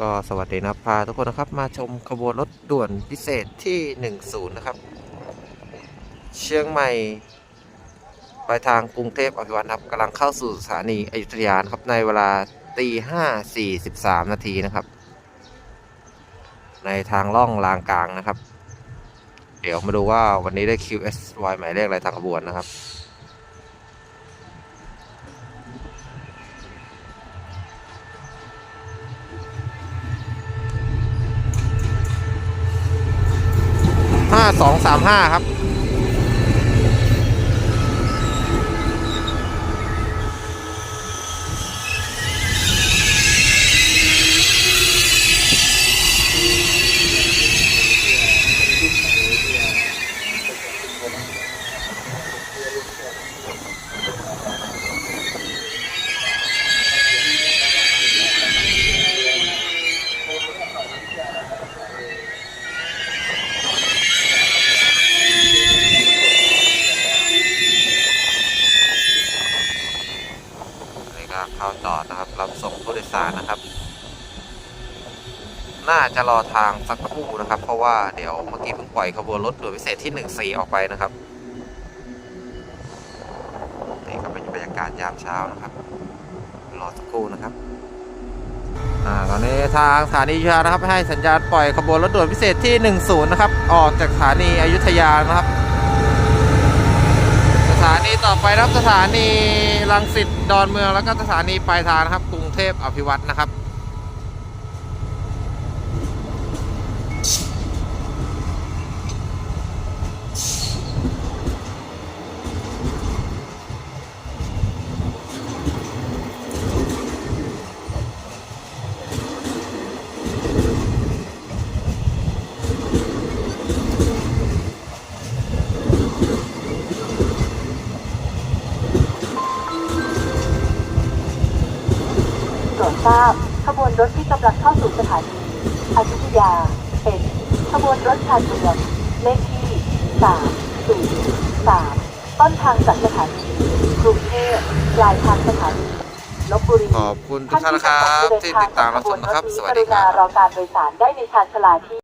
ก็สวัสดีนะพาทุกคนนะครับมาชมขบวนรถด่วนพิเศษที่ 10 นะครับ เชียงใหม่ปลายทางกรุงเทพอภิวัตนะครับกำลังเข้าสู่สถานีอยุธยานะครับในเวลาตีห้าสี่สิบสามนาทีนะครับ ในทางล่องลางกลางนะครับ เดี๋ยวมาดูว่าวันนี้ได้ QSY หมายเลขอะไรทางขบวนนะครับ ห้าสองสามห้าครับ นี่ก็เข้าจอดนะครับ รับส่งผู้โดยสารนะครับ น่าจะรอทางสักครู่นะครับ เพราะว่าเดี๋ยวเมื่อกี้เพิ่งปล่อยขบวนรถด่วนพิเศษที่ 14 ออกไปนะครับนี่ก็เป็นบรรยากาศยามเช้านะครับ รอสักครู่นะครับอ่าตอนนี้ทางสถานีอยุธยานะครับ ให้สัญญาณปล่อยขบวนรถด่วนพิเศษที่ 10 นะครับ ออกจากสถานีอยุธยานะครับ ถานีต่อไปครับสถานีรังสิตดอนเมืองแล้วก็สถานีปลายทางนะครับกรุงเทพอภิวัตนะครับ โปรดทราบขบวนรถที่กำลังเข้าสู่สถานีอยุธยา เป็นขบวนรถชานเมืองเลขที่3 0 3 ต้นทางจากสถานีกรุงเทพปลายทางสถานีลบบุรีขอบคุณทุกท่านนะครับที่ติดตามรับชมนะครับ สวัสดีคกรับรุณารอการโดยสารได้ในชานชาลาที่